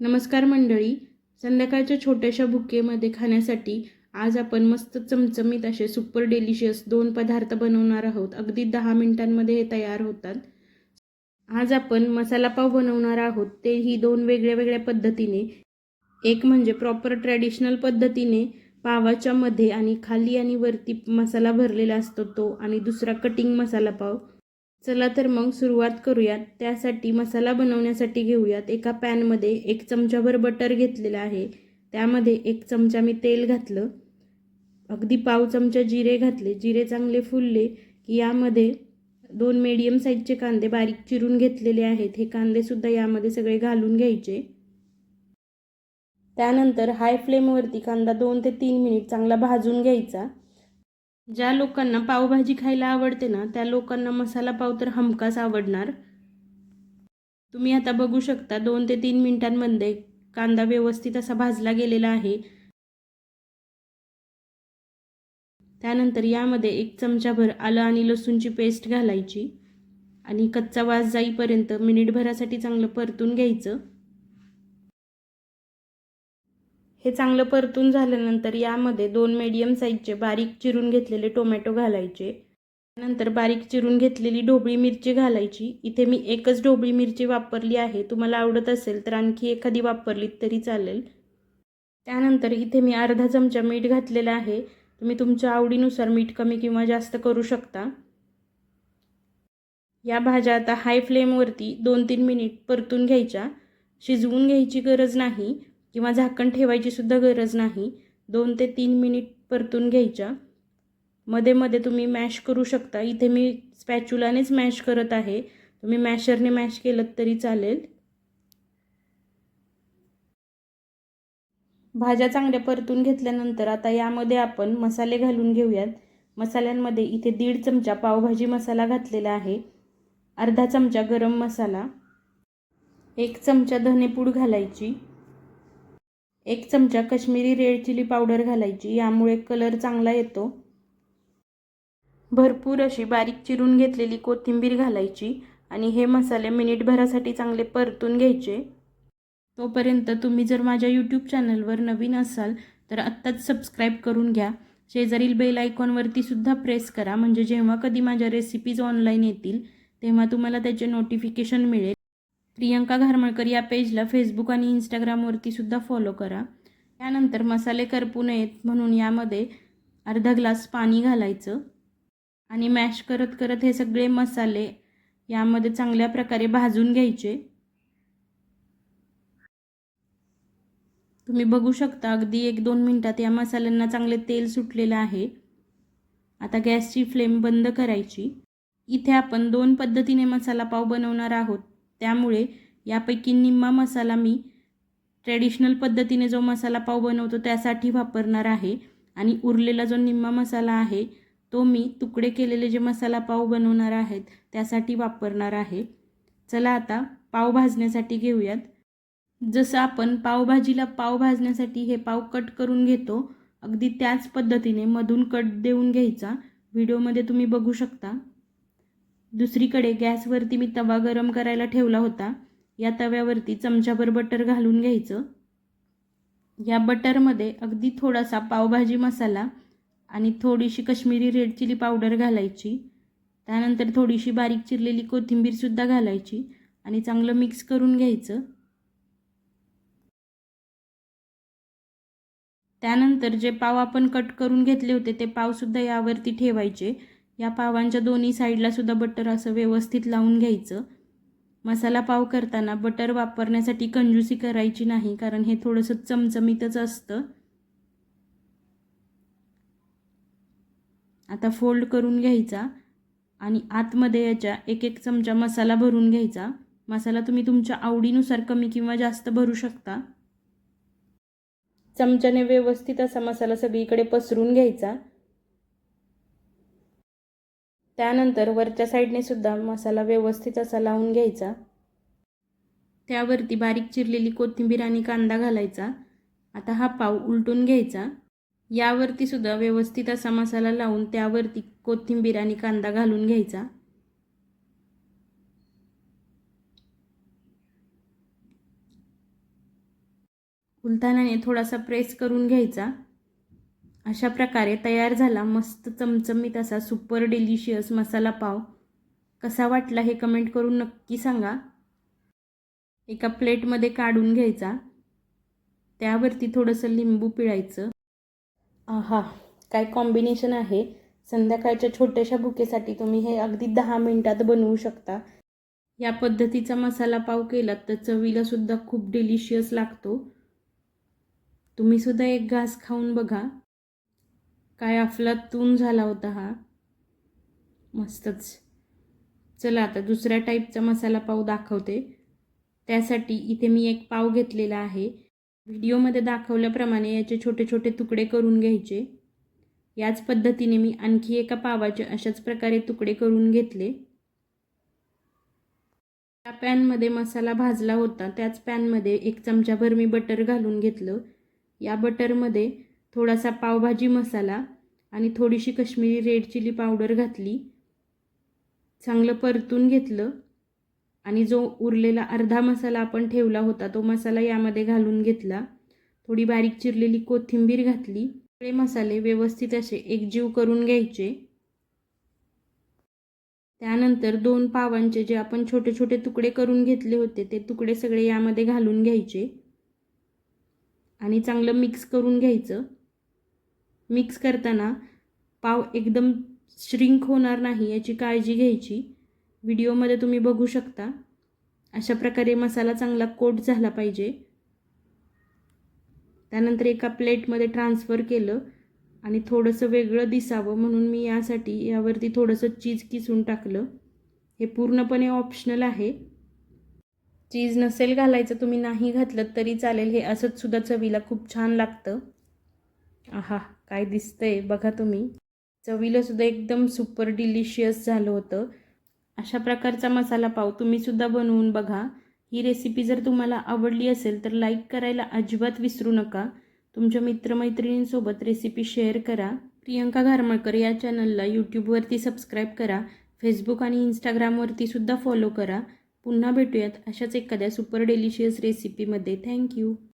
नमस्कार मंडळी. संध्याकाळच्या छोट्याशा बुकेमध्ये खाण्यासाठी आज आपण मस्त चमचमीत असे सुपर डेलिशियस दोन पदार्थ बनवणार आहोत. अगदी दहा मिनिटांमध्ये हे तयार होतात. आज आपण मसाला पाव बनवणार आहोत. तेही दोन वेगळ्या वेगळ्या पद्धतीने. एक म्हणजे प्रॉपर ट्रॅडिशनल पद्धतीने पावाच्या मध्ये आणि खाली आणि वरती मसाला भरलेला असतो तो आणि दुसरा कटिंग मसाला पाव. चला तर मग सुरुवात करूयात. त्यासाठी मसाला बनवण्यासाठी घेऊयात. एका पॅनमध्ये एक चमचाभर बटर घेतलेलं आहे. त्यामध्ये एक चमचा मी तेल घातलं. अगदी पाव चमचा जिरे घातले. जिरे चांगले फुलले की यामध्ये दोन मीडियम साईजचे कांदे बारीक चिरून घेतलेले आहेत. हे कांदेसुद्धा यामध्ये सगळे घालून घ्यायचे. त्यानंतर हाय फ्लेमवरती कांदा दोन ते तीन मिनिट चांगला भाजून घ्यायचा. ज्या लोकांना पावभाजी खायला आवडते ना त्या लोकांना मसाला पाव तर हमखास आवडणार. तुम्ही आता बघू शकता दोन ते तीन मिनिटांमध्ये कांदा व्यवस्थित असा भाजला गेलेला आहे. त्यानंतर यामध्ये एक चमचाभर आलं आणि लसूणची पेस्ट घालायची. आणि कच्चा वास जाईपर्यंत मिनिटभरासाठी चांगलं परतून घ्यायचं. हे चांगलं परतून झाल्यानंतर यामध्ये दोन मीडियम साईजचे बारीक चिरून घेतलेले टोमॅटो घालायचे. नंतर बारीक चिरून घेतलेली ढोबळी मिरची घालायची. इथे मी एकच ढोबळी मिरची वापरली आहे. तुम्हाला आवडत असेल तर आणखी एखादी वापरली तरी चालेल. त्यानंतर इथे मी अर्धा चमचा मीठ घातलेलं आहे. तुम्ही तुमच्या आवडीनुसार मीठ कमी किंवा जास्त करू शकता. या भाज्या आता हाय फ्लेमवरती दोन तीन मिनिट परतून घ्यायच्या. शिजवून घ्यायची गरज नाही. किंवा झाकण ठेवायची सुद्धा गरज नाही. दोन ते तीन मिनिट परतून घ्यायच्या. मध्ये मध्ये तुम्ही मॅश करू शकता. इथे मी स्पॅच्युलानेच मॅश करत आहे. तुम्ही मॅशरने मॅश केलं तरी चालेल. भाज्या चांगल्या परतून घेतल्यानंतर आता यामध्ये आपण मसाले घालून घेऊयात. मसाल्यांमध्ये इथे दीड चमचा पावभाजी मसाला घातलेला आहे. अर्धा चमचा गरम मसाला. एक चमचा धनेपूड घालायची. एक चमचा कश्मीरी रेड चिली पावडर घालायची यामुळे कलर चांगला येतो. भरपूर अशी बारीक चिरून घेतलेली कोथिंबीर घालायची आणि हे मसाले मिनिटभरासाठी चांगले परतून घ्यायचे. तोपर्यंत तुम्ही जर माझ्या यूट्यूब चॅनलवर नवीन असाल तर आत्ताच सबस्क्राईब करून घ्या. शेजारील बेल आयकॉनवरती सुद्धा प्रेस करा म्हणजे जेव्हा कधी माझ्या रेसिपीज ऑनलाईन येतील तेव्हा तुम्हाला त्याचे नोटिफिकेशन मिळेल. प्रियंका घारमळकर या पेजला फेसबुक आणि इंस्टाग्रामवरती सुद्धा फॉलो करा. त्यानंतर मसाले करपू नयेत म्हणून यामध्ये अर्धा ग्लास पाणी घालायचं आणि मॅश करत करत हे सगळे मसाले यामध्ये चांगल्या प्रकारे भाजून घ्यायचे. तुम्ही बघू शकता अगदी एक दोन मिनटात या मसाल्यांना चांगले तेल सुटलेलं आहे. आता गॅसची फ्लेम बंद करायची. इथे आपण दोन पद्धतीने मसाला पाव बनवणार आहोत. त्यामुळे यापैकी निम्मा मसाला मी ट्रॅडिशनल पद्धतीने जो मसाला पाव बनवतो त्यासाठी वापरणार आहे. आणि उरलेला जो निम्मा मसाला आहे तो मी तुकडे केलेले जे मसाला पाव बनवणार आहेत त्यासाठी वापरणार आहे. चला आता पाव भाजण्यासाठी घेऊयात. जसं आपण पावभाजीला पाव भाजण्यासाठी हे पाव कट करून घेतो अगदी त्याच पद्धतीने मधून कट देऊन घ्यायचा. व्हिडिओमध्ये तुम्ही बघू शकता. दुसरीकडे गॅसवरती मी तवा गरम करायला ठेवला होता. या तव्यावरती चमच्याभर बटर घालून घ्यायचं. या बटरमध्ये अगदी थोडासा पावभाजी मसाला आणि थोडीशी कश्मीरी रेड चिली पावडर घालायची. त्यानंतर थोडीशी बारीक चिरलेली कोथिंबीरसुद्धा घालायची आणि चांगलं मिक्स करून घ्यायचं. त्यानंतर जे पाव आपण कट करून घेतले होते ते पावसुद्धा यावरती ठेवायचे. या पावांच्या दोन्ही साईडला सुद्धा बटर असं व्यवस्थित लावून घ्यायचं. मसाला पाव करताना बटर वापरण्यासाठी कंजूसी करायची नाही कारण हे थोडंसं चमचमीतच असतं. आता फोल्ड करून घ्यायचा आणि आतमध्ये याच्या एक एक चमचा मसाला भरून घ्यायचा. मसाला तुम्ही तुमच्या आवडीनुसार कमी किंवा जास्त भरू शकता. चमच्याने व्यवस्थित असा मसाला सगळीकडे पसरून घ्यायचा. त्यानंतर वरच्या साईडने सुद्धा मसाला व्यवस्थित असा लावून घ्यायचा. त्यावरती बारीक चिरलेली कोथिंबीर आणि कांदा घालायचा. आता हा पाव उलटून घ्यायचा. यावरती सुद्धा व्यवस्थित असा मसाला लावून त्यावरती कोथिंबीर आणि कांदा घालून घ्यायचा. फुलतानाने थोडासा प्रेस करून घ्यायचा. अशा प्रकारे तयार झाला. मस्त चमचमीत असा सुपर डिलिशियस मसाला पाव. कसा वाटला हे कमेंट करून नक्की सांगा. एका प्लेटमध्ये काढून घ्यायचा. त्यावरती थोडंसं लिंबू पिळायचं. आहा काय कॉम्बिनेशन आहे. संध्याकाळच्या छोट्याशा भुकेसाठी तुम्ही हे अगदी दहा मिनिटात बनवू शकता. या पद्धतीचा मसाला पाव केलात तर चवीला सुद्धा खूप डिलिशियस लागतो. तुम्ही सुद्धा एक घास खाऊन बघा. काय अफलातून झाला होता हा? मस्तच. चला आता दुसऱ्या टाईपचा मसाला पाव दाखवते. त्यासाठी इथे मी एक पाव घेतलेला आहे. व्हिडिओमध्ये दाखवल्याप्रमाणे याचे छोटे छोटे तुकडे करून घ्यायचे. याच पद्धतीने मी आणखी एका पावाचे अशाच प्रकारे तुकडे करून घेतले. त्या पॅनमध्ये मसाला भाजला होता त्याच पॅनमध्ये एक चमचाभर मी बटर घालून घेतलं. या बटरमध्ये थोडासा पावभाजी मसाला आणि थोडीशी कश्मीरी रेड चिली पावडर घातली. चांगलं परतून घेतलं आणि जो उरलेला अर्धा मसाला आपण ठेवला होता तो मसाला यामध्ये घालून घेतला. थोडी बारीक चिरलेली कोथिंबीर घातली. सगळे मसाले व्यवस्थित असे एकजीव करून घ्यायचे. त्यानंतर दोन पावांचे जे आपण छोटे छोटे तुकडे करून घेतले होते ते तुकडे सगळे यामध्ये घालून घ्यायचे. आणि चांगलं मिक्स करून घ्यायचं. मिक्स करताना पाव एकदम श्रिंक होणार नाही याची काळजी घ्यायची. व्हिडिओमध्ये तुम्ही बघू शकता. अशा प्रकारे मसाला चांगला कोट झाला पाहिजे. त्यानंतर एका प्लेटमध्ये ट्रान्सफर केलं आणि थोडंसं वेगळं दिसावं म्हणून मी यासाठी यावरती थोडंसं चीज किसून टाकलं. हे पूर्णपणे ऑप्शनल आहे. चीज नसेल घालायचं तुम्ही नाही घातलं तरी चालेल. हे असंच सुद्धा चवीला खूप छान लागतं. आहा काय दिसतंय? बघा तुम्ही. चवीलासुद्धा एकदम सुपर डिलिशियस झालं होतं. अशा प्रकारचा मसाला पाव तुम्हीसुद्धा बनवून बघा. ही रेसिपी जर तुम्हाला आवडली असेल तर लाईक करायला अजिबात विसरू नका. तुमच्या मित्रमैत्रिणींसोबत रेसिपी शेअर करा. प्रियंका घारमळकर या चॅनलला यूट्यूबवरती सबस्क्राईब करा. फेसबुक आणि इंस्टाग्रामवरती सुद्धा फॉलो करा. पुन्हा भेटूयात अशाच एखाद्या सुपर डेलिशियस रेसिपीमध्ये थँक्यू